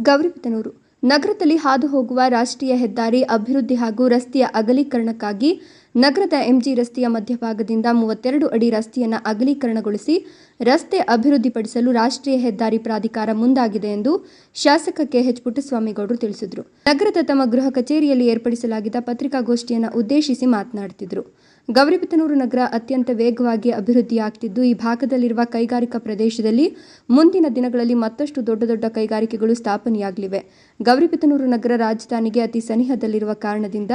ಗೌರಿಬಿದನೂರು. ನಗರದಲ್ಲಿ ಹಾದು ಹೋಗುವ ರಾಷ್ಟ್ರೀಯ ಹೆದ್ದಾರಿ ಅಭಿವೃದ್ಧಿ ಹಾಗೂ ರಸ್ತೆಯ ಅಗಲೀಕರಣಕ್ಕಾಗಿ ನಗರದ ಎಂಜಿ ರಸ್ತೆಯ ಮಧ್ಯಭಾಗದಿಂದ ಮೂವತ್ತೆರಡು ಅಡಿ ರಸ್ತೆಯನ್ನು ಅಗಲೀಕರಣಗೊಳಿಸಿ ರಸ್ತೆ ಅಭಿವೃದ್ಧಿಪಡಿಸಲು ರಾಷ್ಟ್ರೀಯ ಹೆದ್ದಾರಿ ಪ್ರಾಧಿಕಾರ ಮುಂದಾಗಿದೆ ಎಂದು ಶಾಸಕ ಕೆಎಚ್ ಪುಟ್ಟಸ್ವಾಮಿಗೌಡರು ತಿಳಿಸಿದರು. ನಗರದ ತಮ್ಮ ಗೃಹ ಕಚೇರಿಯಲ್ಲಿ ಏರ್ಪಡಿಸಲಾಗಿದ್ದ ಪತ್ರಿಕಾಗೋಷ್ಠಿಯನ್ನು ಉದ್ದೇಶಿಸಿ ಮಾತನಾಡುತ್ತಿದ್ದರು ಗೌರಿಬಿದನೂರು ನಗರ ಅತ್ಯಂತ ವೇಗವಾಗಿ ಅಭಿವೃದ್ಧಿಯಾಗ್ತಿದ್ದು, ಈ ಭಾಗದಲ್ಲಿರುವ ಕೈಗಾರಿಕಾ ಪ್ರದೇಶದಲ್ಲಿ ಮುಂದಿನ ದಿನಗಳಲ್ಲಿ ಮತ್ತಷ್ಟು ದೊಡ್ಡ ದೊಡ್ಡ ಕೈಗಾರಿಕೆಗಳು ಸ್ಥಾಪನೆಯಾಗಲಿವೆ. ಗೌರಿಬಿದನೂರು ನಗರ ರಾಜಧಾನಿಗೆ ಅತಿ ಸನಿಹದಲ್ಲಿರುವ ಕಾರಣದಿಂದ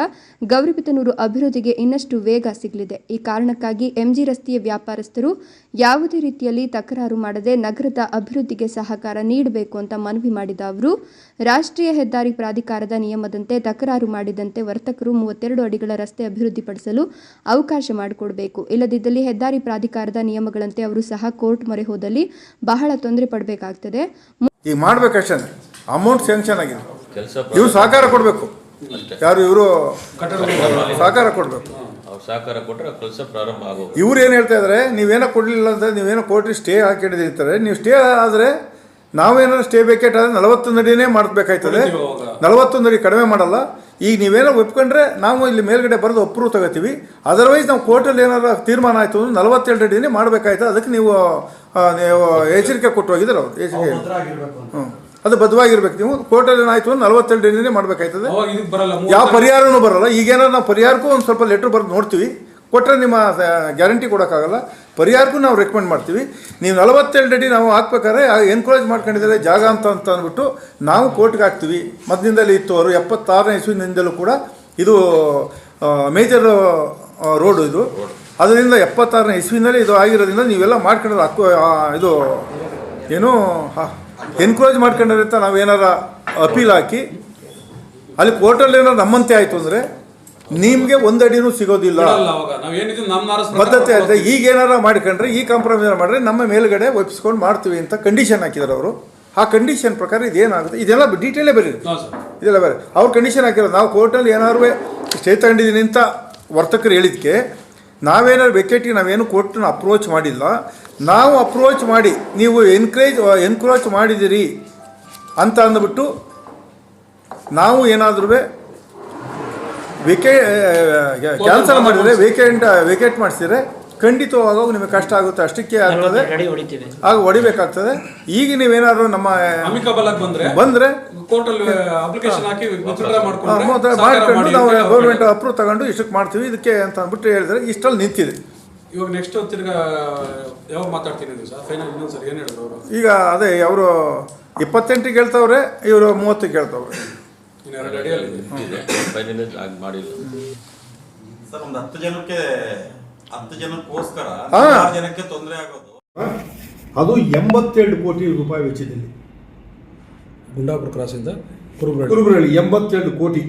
ಗೌರಿಬಿದನೂರು ಅಭಿವೃದ್ಧಿಗೆ ಇನ್ನಷ್ಟು ವೇಗ ಸಿಗಲಿದೆ. ಈ ಕಾರಣಕ್ಕಾಗಿ ಎಂಜಿ ರಸ್ತೆಯ ವ್ಯಾಪಾರಸ್ಥರು ಯಾವುದೇ ರೀತಿಯಲ್ಲಿ ತಕರಾರು ಮಾಡದೆ ನಗರದ ಅಭಿವೃದ್ಧಿಗೆ ಸಹಕಾರ ನೀಡಬೇಕು ಅಂತ ಮನವಿ ಮಾಡಿದ ಅವರು, ರಾಷ್ಟ್ರೀಯ ಹೆದ್ದಾರಿ ಪ್ರಾಧಿಕಾರದ ನಿಯಮದಂತೆ ತಕರಾರು ಮಾಡಿದಂತೆ ವರ್ತಕರು ಮೂವತ್ತೆರಡು ಅಡಿಗಳ ರಸ್ತೆ ಅಭಿವೃದ್ಧಿಪಡಿಸಲು ಅವಕಾಶ ಮಾಡಿಕೊಡಬೇಕು. ಇಲ್ಲದಿದ್ದಲ್ಲಿ ಹೆದ್ದಾರಿ ಪ್ರಾಧಿಕಾರದ ನಿಯಮಗಳಂತೆ ಅವರು ಸಹ ಕೋರ್ಟ್ ಮೊರೆ ಹೋದಲ್ಲಿ ಬಹಳ ತೊಂದರೆ ಪಡಬೇಕಾಗ್ತದೆ. ಈಗ ಮಾಡ್ಬೇಕಷ್ಟೇ ಅಮೌಂಟ್ ಸ್ಯಾಂಕ್ಷನ್ ಆಗಿದೆ. ಇವ್ರು ಸಹಕಾರ ಕೊಡಬೇಕು. ಯಾರು ಇವರು ಸಹಕಾರ ಕೊಡಬೇಕು. ಅವ್ರು ಸಹಕಾರ ಕೊಟ್ಟರೆ ಕೆಲಸ ಪ್ರಾರಂಭ ಆಗೋದು. ಇವ್ರು ಏನು ಹೇಳ್ತಾ ಇದ್ದಾರೆ ನೀವೇನೋ ಕೊಡಲಿಲ್ಲ ಅಂತ ನೀವೇನೋ ಕೋರ್ಟ್ ಸ್ಟೇ ಹಾಕಿಡಿದಿರ್ತಾರೆ ನೀವು ಸ್ಟೇ ಆದರೆ ನಾವೇನಾದ್ರು ಸ್ಟೇ ಬೇಕೇಟ್ ಆದರೆ ನಲವತ್ತೊಂದು ಅಡಿನೇ ಮಾಡಬೇಕಾಯ್ತದೆ. ನಲವತ್ತೊಂದು ಅಡಿ ಕಡಿಮೆ ಮಾಡಲ್ಲ. ಈಗ ನೀವೇನೋ ಒಪ್ಕೊಂಡ್ರೆ ನಾವು ಇಲ್ಲಿ ಮೇಲ್ಗಡೆ ಬರೆದು ಅಪ್ರೂವ್ ತಗೋತೀವಿ. ಅದರ್ವೈಸ್ ನಾವು ಕೋರ್ಟಲ್ಲಿ ಏನಾದ್ರು ತೀರ್ಮಾನ ಆಯಿತು ಅಂದ್ರೆ ನಲವತ್ತೆರಡು ಅಡಿನೇ ಮಾಡಬೇಕಾಯ್ತು. ಅದಕ್ಕೆ ನೀವು ನೀವು ಎಚ್ಚರಿಕೆ ಕೊಟ್ಟು ಹೋಗಿದ್ದಾರೆ ಅವ್ರು. ಎಚ್ಚರಿಕೆ ಹ್ಞೂ ಅದು ಬದ್ಧವಾಗಿರ್ಬೇಕು. ನೀವು ಕೋರ್ಟಲ್ಲಿ ಏನಾಯ್ತು ಅಂದ್ರೆ ನಲವತ್ತೆರಡು ಅಡಿನೇ ಮಾಡಬೇಕಾಯ್ತದೆ. ಯಾವ ಪರಿಹಾರನೂ ಬರಲ್ಲ. ಈಗೇನಾದ್ರು ನಾವು ಪರಿಹಾರಕ್ಕೂ ಒಂದು ಸ್ವಲ್ಪ ಲೆಟ್ರ್ ಬರೆದು ನೋಡ್ತೀವಿ. ಕೊಟ್ಟರೆ ನಿಮ್ಮ ಗ್ಯಾರಂಟಿ ಕೊಡೋಕ್ಕಾಗಲ್ಲ. ಪರಿಹಾರಕ್ಕೂ ನಾವು ರೆಕಮೆಂಡ್ ಮಾಡ್ತೀವಿ. ನೀವು ನಲವತ್ತೆರಡು ಅಡಿ ನಾವು ಹಾಕ್ಬೇಕಾದ್ರೆ ಎನ್ಕರೇಜ್ ಮಾಡ್ಕೊಂಡಿದ್ದಾರೆ ಜಾಗ ಅಂತ ಅಂತ ಅಂದ್ಬಿಟ್ಟು ನಾವು ಕೋರ್ಟ್ಗೆ ಹಾಕ್ತೀವಿ. ಮೊದಲಿಂದಲೇ ಇತ್ತು ಅವರು ಎಪ್ಪತ್ತಾರನೇ ಇಸ್ವಿನಿಂದಲೂ ಕೂಡ ಇದು ಮೇಜರ್ ರೋಡು ಇದು. ಅದರಿಂದ ಎಪ್ಪತ್ತಾರನೇ ಇಸ್ವಿನಲ್ಲಿ ಇದು ಆಗಿರೋದ್ರಿಂದ ನೀವೆಲ್ಲ ಮಾಡ್ಕೊಂಡ್ರೆ ಹಕ್ಕು ಇದು, ಏನು ಎನ್ಕರೇಜ್ ಮಾಡ್ಕೊಂಡ್ರೆ ಅಂತ ನಾವೇನಾರ ಅಪೀಲ್ ಹಾಕಿ, ಅಲ್ಲಿ ಕೋರ್ಟಲ್ಲಿ ಏನಾದ್ರು ನಮ್ಮಂತೆ ಆಯಿತು ಅಂದರೆ ನಿಮಗೆ ಒಂದಡಿನೂ ಸಿಗೋದಿಲ್ಲ. ಮತ್ತೆ ಬದ್ಧತೆ ಅಂದರೆ ಈಗ ಏನಾರ ಮಾಡ್ಕೊಂಡ್ರೆ ಈ ಕಾಂಪ್ರಮೈಸ್ ಮಾಡ್ರೆ ನಮ್ಮ ಮೇಲ್ಗಡೆ ಒಪ್ಪಿಸ್ಕೊಂಡು ಮಾಡ್ತೀವಿ ಅಂತ ಕಂಡೀಷನ್ ಹಾಕಿದ್ರು ಅವರು. ಆ ಕಂಡೀಷನ್ ಪ್ರಕಾರ ಇದೇನಾಗುತ್ತೆ? ಇದೆಲ್ಲ ಡೀಟೇಲೇ ಬರೀರಿ. ಇದೆಲ್ಲ ಬೇರೆ ಅವ್ರು ಕಂಡೀಷನ್ ಹಾಕಿರೋದು ನಾವು ಕೋರ್ಟಲ್ಲಿ ಏನಾದ್ರು ಸ್ಟೇ ತಗೊಂಡಿದ್ದೀನಿ ಅಂತ ವರ್ತಕರು ಹೇಳಿದ್ಕೆ ನಾವೇನಾದ್ರು ವೆಕೆಟಿಗೆ ನಾವೇನು ಕೋರ್ಟನ್ನ ಅಪ್ರೋಚ್ ಮಾಡಿಲ್ಲ. ನಾವು ಅಪ್ರೋಚ್ ಮಾಡಿ ನೀವು ಎನ್ಕರೇಜ್ ಎನ್ಕ್ರೋಚ್ ಮಾಡಿದಿರಿ ಅಂತ ಅಂದ್ಬಿಟ್ಟು ನಾವು ಏನಾದ್ರೂ ವೆಕೆ ಕ್ಯಾನ್ಸಲ್ ಮಾಡಿದರೆ ವೇಕೆಂಟ್ ವೇಕೆಟ್ ಮಾಡಿಸಿದ್ರೆ ಖಂಡಿತವಾಗೂ ನಿಮಗೆ ಕಷ್ಟ ಆಗುತ್ತೆ ಅಷ್ಟಕ್ಕೆ ಆಗ್ತದೆ ಆಗ ಹೊಡಿಬೇಕಾಗ್ತದೆ. ಈಗ ನೀವೇನಾದ್ರು ನಮ್ಮ ಬಂದ್ರೆ ಬಂದರೆ ಕೋರ್ಟ್ ಅಪ್ಲಿಕೇಶನ್ ಹಾಕಿ ವಿತ್ಡ್ರಾ ಮಾಡ್ಕೊಂಡ್ರೆ ಮಾಡ್ಕೊಂಡು ಮಾಡಿ ನಾವು ಗೌರ್ಮೆಂಟ್ ಅಪ್ರೂವ್ ತಗೊಂಡು ಇಷ್ಟಕ್ಕೆ ಮಾಡ್ತೀವಿ. ಇದಕ್ಕೆ ಅಂತ ಅಂದ್ಬಿಟ್ಟು ಹೇಳಿದ್ರೆ ಇಷ್ಟಲ್ಲಿ ನಿಂತಿದೆ. ಇವಾಗ ನೆಕ್ಸ್ಟ್ ತಿರ್ಗಾ ಯಾವಾಗ ಮಾತಾಡ್ತೀನಿ ನೀವು ಸರ್? ಫೈನಲ್ ಇನ್ನೊಂದು ಸರ್ ಏನ್ ಹೇಳಿದ್ರು ಅವರು? ಈಗ ಅದೇ ಅವರು ಇಪ್ಪತ್ತೆಂಟಿಗೆ ಹೇಳ್ತವ್ರೆ ಇವರು ಮೂವತ್ತಿಗೆ ಹೇಳ್ತವ್ರೆ ಇನ್ನು ಎರಡು ಅಡಿಯಲ್ಲಿ ಇದೆ. ಫೈನಲ್ ಆಗಿ ಮಾಡಿಲ್ಲ. ಸರ್ ಒಂದು ಹತ್ತು ಜನಕ್ಕೆ ಹತ್ತು ಜನಕ್ಕೋಸ್ಕರ ಹಾ. ಜನಕ್ಕೆ ತೊಂದರೆ ಆಗೋದು. ಅದು ಎಂಬತ್ತೆರಡು ಕೋಟಿ ರೂಪಾಯಿ ವೆಚ್ಚದಲ್ಲಿ. ಗುಂಡಾಪುರ ಕ್ರಾಸ್ ಇಂದ ಕುರುಬ್ರಳ್ಳಿ. ಕುರುಬರಳ್ಳಿ ಎಂಬತ್ತೆರಡು ಕೋಟಿ.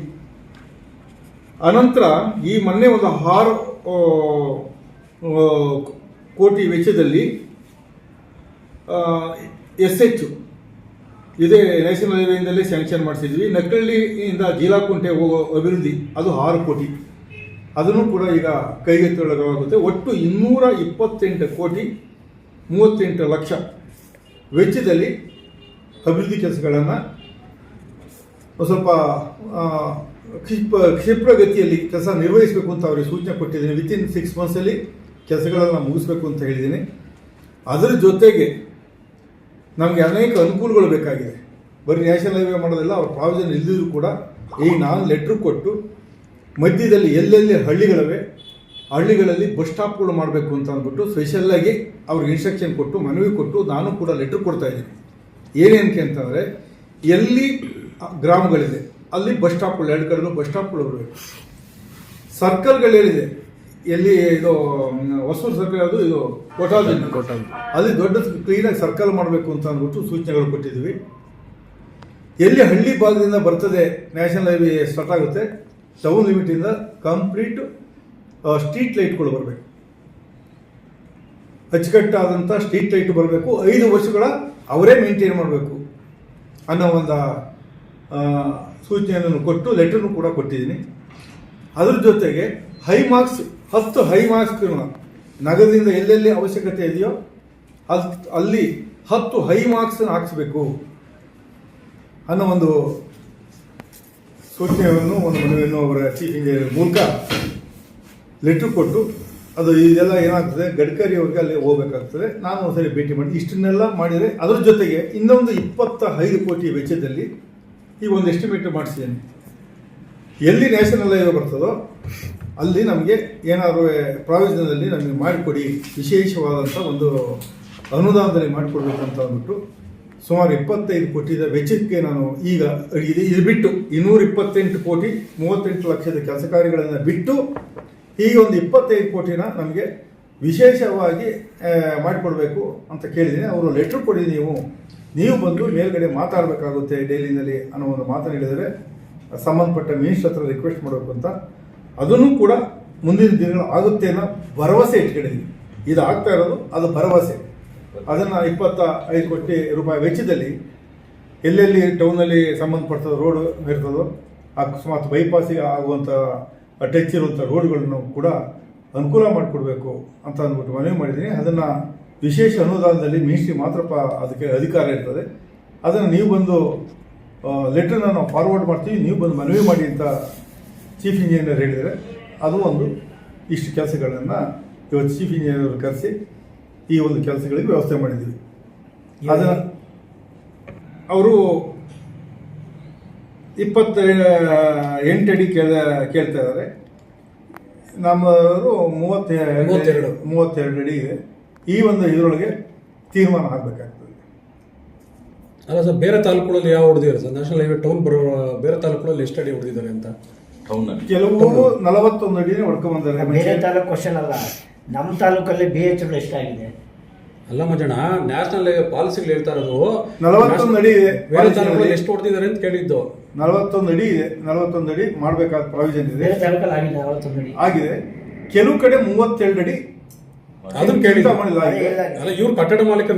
ಅನಂತರ ಈ ಮೊನ್ನೆ ಒಂದು ಆರು ಕೋಟಿ ವೆಚ್ಚದಲ್ಲಿ ಎಸ್ ಎಚ್ ಇದೇ ನ್ಯಾಷನಲ್ ಹೈವೇಯಿಂದಲೇ ಸ್ಯಾಂಕ್ಷನ್ ಮಾಡಿಸಿದ್ವಿ. ನಕ್ಕಳ್ಳಿಯಿಂದ ಜೀಲಾಕುಂಟೆ ಹೋಗೋ ಅಭಿವೃದ್ಧಿ, ಅದು ಆರು ಕೋಟಿ. ಅದನ್ನು ಕೂಡ ಈಗ ಕೈಗೆತ್ತಿಕೊಳ್ಳಬೇಕಾಗುತ್ತೆ ಒಟ್ಟು ಇನ್ನೂರ ಇಪ್ಪತ್ತೆಂಟು ಕೋಟಿ, ಮೂವತ್ತೆಂಟು ಲಕ್ಷ ವೆಚ್ಚದಲ್ಲಿ ಅಭಿವೃದ್ಧಿ ಕೆಲಸಗಳನ್ನು ಸ್ವಲ್ಪ ಕ್ಷಿಪ್ ಕ್ಷಿಪ್ರ ಕ್ಷಿಪ್ರಗತಿಯಲ್ಲಿ ಕೆಲಸ ನಿರ್ವಹಿಸಬೇಕು ಅಂತ ಅವರಿಗೆ ಸೂಚನೆ ಕೊಟ್ಟಿದ್ದೀನಿ. ವಿತಿನ್ ಸಿಕ್ಸ್ ಮಂತ್ಸಲ್ಲಿ ಕೆಲಸಗಳನ್ನು ಮುಗಿಸ್ಬೇಕು ಅಂತ ಹೇಳಿದ್ದೀನಿ. ಅದರ ಜೊತೆಗೆ ನಮಗೆ ಅನೇಕ ಅನುಕೂಲಗಳು ಬೇಕಾಗಿದೆ. ಬರೀ ನ್ಯಾಷನಲ್ ಹೈವೇ ಮಾಡೋದಿಲ್ಲ, ಅವ್ರ ಪ್ರಾವಿಷನ್ ಇಲ್ಲದಿದ್ರು ಕೂಡ ಈಗ ನಾನು ಲೆಟ್ರ್ ಕೊಟ್ಟು ಮಧ್ಯದಲ್ಲಿ ಎಲ್ಲೆಲ್ಲಿ ಹಳ್ಳಿಗಳಿವೆ, ಹಳ್ಳಿಗಳಲ್ಲಿ ಬಸ್ ಸ್ಟಾಪ್ಗಳು ಮಾಡಬೇಕು ಅಂತ ಅಂದ್ಬಿಟ್ಟು ಸ್ಪೆಷಲ್ಲಾಗಿ ಅವ್ರಿಗೆ ಇನ್ಸ್ಟ್ರಕ್ಷನ್ ಕೊಟ್ಟು, ಮನವಿ ಕೊಟ್ಟು ನಾನು ಕೂಡ ಲೆಟ್ರ್ ಕೊಡ್ತಾ ಇದ್ದೀನಿ. ಏನೇನಕ್ಕೆ ಅಂತಂದರೆ, ಎಲ್ಲಿ ಗ್ರಾಮಗಳಿದೆ, ಅಲ್ಲಿ ಬಸ್ ಸ್ಟಾಪ್ಗಳು ಎರಡು ಕಡೆ ಬಸ್ ಸ್ಟಾಪ್ಗಳು ಬರಬೇಕು. ಸರ್ಕಲ್ಗಳೇನಿದೆ ಎಲ್ಲಿ ಇದು ಹೊಸೂರು ಸರ್ಕಲ್ ಅದು ಇದು ಕೋಟಾಲ್ ಅಲ್ಲಿ ದೊಡ್ಡ ಕ್ಲೀನಾಗಿ ಸರ್ಕಲ್ ಮಾಡಬೇಕು ಅಂತ ಅಂದ್ಬಿಟ್ಟು ಸೂಚನೆಗಳು ಕೊಟ್ಟಿದ್ವಿ. ಎಲ್ಲಿ ಹಳ್ಳಿ ಭಾಗದಿಂದ ಬರ್ತದೆ ನ್ಯಾಷನಲ್ ಹೈವೇ ಸ್ಟಾರ್ಟ್ ಆಗುತ್ತೆ ಟೌನ್ ಲಿಮಿಟಿಂದ ಕಂಪ್ಲೀಟ್ ಸ್ಟ್ರೀಟ್ ಲೈಟ್ಗಳು ಬರಬೇಕು. ಅಚ್ಚುಕಟ್ಟಾದಂಥ ಸ್ಟ್ರೀಟ್ ಲೈಟ್ ಬರಬೇಕು. ಐದು ವರ್ಷಗಳ ಅವರೇ ಮೇಂಟೈನ್ ಮಾಡಬೇಕು ಅನ್ನೋ ಒಂದು ಸೂಚನೆಯನ್ನು ಕೊಟ್ಟು ಲೆಟರ್ನು ಕೂಡ ಕೊಟ್ಟಿದ್ದೀನಿ. ಅದ್ರ ಜೊತೆಗೆ ಹೈ ಮಾರ್ಕ್ಸ್ ಹತ್ತು ಹೈ ಮಾರ್ಕ್ಸ್ ನಗರದಿಂದ ಎಲ್ಲೆಲ್ಲಿ ಅವಶ್ಯಕತೆ ಇದೆಯೋ ಅಲ್ಲಿ ಅಲ್ಲಿ ಹತ್ತು ಹೈ ಮಾರ್ಕ್ಸ್ ಹಾಕಿಸ್ಬೇಕು ಅನ್ನೋ ಒಂದು ಸೂಚನೆಯನ್ನು ಒಂದು ಮನವಿಯನ್ನು ಅವರ ಚೀಫ್ ಇಂಜಿನಿಯರ್ ಮೂಲಕ ಲೆಟ್ರ್ ಕೊಟ್ಟು ಅದು ಇದೆಲ್ಲ ಏನಾಗ್ತದೆ? ಗಡ್ಕರಿ ಅವ್ರಿಗೆ ಅಲ್ಲಿ ಹೋಗ್ಬೇಕಾಗ್ತದೆ. ನಾನು ಒಂದ್ಸರಿ ಭೇಟಿ ಮಾಡಿ. ಇಷ್ಟನ್ನೆಲ್ಲ ಮಾಡಿದರೆ ಅದ್ರ ಜೊತೆಗೆ ಇನ್ನೊಂದು ಇಪ್ಪತ್ತ ಐದು ಕೋಟಿ ವೆಚ್ಚದಲ್ಲಿ ಈ ಒಂದು ಎಸ್ಟಿಮೇಟ್ ಮಾಡಿಸಿದ್ದೇನೆ. ಎಲ್ಲಿ ನ್ಯಾಷನಲ್ ಹೈವೇ ಬರ್ತದೋ ಅಲ್ಲಿ ನಮಗೆ ಏನಾದರೂ ಪ್ರಾವಿಷನದಲ್ಲಿ ನಮಗೆ ಮಾಡಿಕೊಡಿ ವಿಶೇಷವಾದಂಥ ಒಂದು ಅನುದಾನದಲ್ಲಿ ಮಾಡಿಕೊಡ್ಬೇಕಂತ ಅಂದ್ಬಿಟ್ಟು ಸುಮಾರು ಇಪ್ಪತ್ತೈದು ಕೋಟಿದ ವೆಚ್ಚಕ್ಕೆ ನಾನು ಈಗ ಇದು ಇದು ಬಿಟ್ಟು ಇನ್ನೂರ ಇಪ್ಪತ್ತೆಂಟು ಕೋಟಿ, ಮೂವತ್ತೆಂಟು ಲಕ್ಷದ ಕೆಲಸ ಕಾರ್ಯಗಳನ್ನು ಬಿಟ್ಟು ಈಗ ಒಂದು ಇಪ್ಪತ್ತೈದು ಕೋಟಿನ ನಮಗೆ ವಿಶೇಷವಾಗಿ ಮಾಡಿಕೊಡ್ಬೇಕು ಅಂತ ಕೇಳಿದ್ದೀನಿ. ಅವರು ಲೆಟ್ರ್ ಕೊಡಿ ನೀವು. ನೀವು ಬಂದು ಮೇಲ್ಗಡೆ ಮಾತಾಡಬೇಕಾಗುತ್ತೆ ಡೈಲಿನಲ್ಲಿ ಅನ್ನೋ ಒಂದು ಮಾತನ್ನು ಹೇಳಿದರೆ ಸಂಬಂಧಪಟ್ಟ ಮಿನಿಸ್ಟರ್ ಹತ್ರ ರಿಕ್ವೆಸ್ಟ್ ಮಾಡಬೇಕು ಅಂತ. ಅದನ್ನು ಕೂಡ ಮುಂದಿನ ದಿನಗಳು ಆಗುತ್ತೆ ಅನ್ನೋ ಭರವಸೆ ಇಟ್ಕೊಂಡಿದ್ದೀವಿ ಇದು ಆಗ್ತಾ ಇರೋದು, ಅದು ಭರವಸೆ. ಅದನ್ನು ಇಪ್ಪತ್ತ ಐದು ಕೋಟಿ ರೂಪಾಯಿ ವೆಚ್ಚದಲ್ಲಿ ಎಲ್ಲೆಲ್ಲಿ ಟೌನಲ್ಲಿ ಸಂಬಂಧಪಟ್ಟ ರೋಡ್ ಇರ್ತದೋ, ಅಕಸ್ಮಾತ್ ಬೈಪಾಸಿಗೆ ಆಗುವಂಥ ಟಚ್ ಇರುವಂಥ ರೋಡ್ಗಳನ್ನು ಕೂಡ ಅನುಕೂಲ ಮಾಡಿಕೊಡ್ಬೇಕು ಅಂತ ಅಂದ್ಬಿಟ್ಟು ಮನವಿ ಮಾಡಿದ್ದೀನಿ. ಅದನ್ನು ವಿಶೇಷ ಅನುದಾನದಲ್ಲಿ ಮಿನಿಸ್ಟ್ರಿ ಮಾತ್ರ ಅದಕ್ಕೆ ಅಧಿಕಾರ ಇರ್ತದೆ. ಅದನ್ನು ನೀವು ಬಂದು ಲೆಟ್ರನ್ನ ನಾವು ಫಾರ್ವರ್ಡ್ ಮಾಡ್ತೀವಿ. ನೀವು ಬಂದು ಮನವಿ ಮಾಡಿ ಅಂತ ಚೀಫ್ ಇಂಜಿನಿಯರ್ ಹೇಳಿದರೆ ಅದು ಒಂದು ಇಷ್ಟು ಕೆಲಸಗಳನ್ನು ಇವತ್ತು ಚೀಫ್ ಇಂಜಿನಿಯರ್ ಕರೆಸಿ ಈ ಒಂದು ಕೆಲಸಗಳಿಗೆ ವ್ಯವಸ್ಥೆ ಮಾಡಿದ್ದೀವಿ. ಅದನ್ನು ಅವರು ಇಪ್ಪತ್ತ ಎಂಟು ಅಡಿ ಕೇಳ ಕೇಳ್ತಾ ಇದ್ದಾರೆ. ನಮ್ಮವರು ಮೂವತ್ತೆ ಮೂವತ್ತೆರಡು. ಮೂವತ್ತೆರಡು ಅಡಿ ಇದೆ. ಈ ಒಂದು ಇದರೊಳಗೆ ತೀರ್ಮಾನ ಆಗಬೇಕಾಗ್ತದೆ ಅಲ್ಲ ಸರ್ ಬೇರೆ ತಾಲೂಕುಗಳಲ್ಲಿ ಯಾವ ಹೊಡೆದಿದ್ದಾರೆ ಸರ್? ನ್ಯಾಷನಲ್ ಹೈವೇ ಟೌನ್ ಬರೋ ಬೇರೆ ತಾಲೂಕುಗಳಲ್ಲಿ ಎಷ್ಟು ಅಡಿ ಹೊಡೆದಿದ್ದಾರೆ ಅಂತ? ಟೌನಲ್ಲಿ ಕೆಲವು ನಲವತ್ತೊಂದು ಅಡಿ ಹೊಡ್ಕೊಂಬಂದಾರೆ ಬೇರೆ ತಾಲೂಕು ಕ್ವಶನ್ ಅಲ್ಲ. ನಮ್ಮ ತಾಲೂಕಲ್ಲಿ ಬಿ ಎಚ್ ಎಷ್ಟಾಗಿದೆ ಅಲ್ಲ ಮಂಜಣ್ಣ ನ್ಯಾಷನಲ್ ಹೈವೇ ಪಾಲಿಸಿಗಳು ಹೇಳ್ತಾ ಇರೋದು ನಲವತ್ತೊಂದು ಅಡಿ ಇದೆ. ಬೇರೆ ತಾಲೂಕುಗಳಲ್ಲಿ ಎಷ್ಟು ಹೊಡೆದಿದ್ದಾರೆ ಅಂತ ಕೇಳಿದ್ದು. ನಲವತ್ತೊಂದು ಅಡಿ ಇದೆ. ನಲವತ್ತೊಂದು ಅಡಿ ಮಾಡಬೇಕಾದ ಪ್ರಾವಿಷನ್ ಇದೆ. ಬೇರೆ ತಾಲೂಕಲ್ಲಿ ಆಗಿದೆ ನಲವತ್ತೊಂದು ಅಡಿ. ಆಗಿದೆ. ಕೆಲವು ಕಡೆ ಮೂವತ್ತೆರಡು ಅಡಿ ಅದನ್ನ ಅದೇ ಅಲ್ಲ ಇವ್ರು ಕಟ್ಟಡ ಮಾಲೀಕರು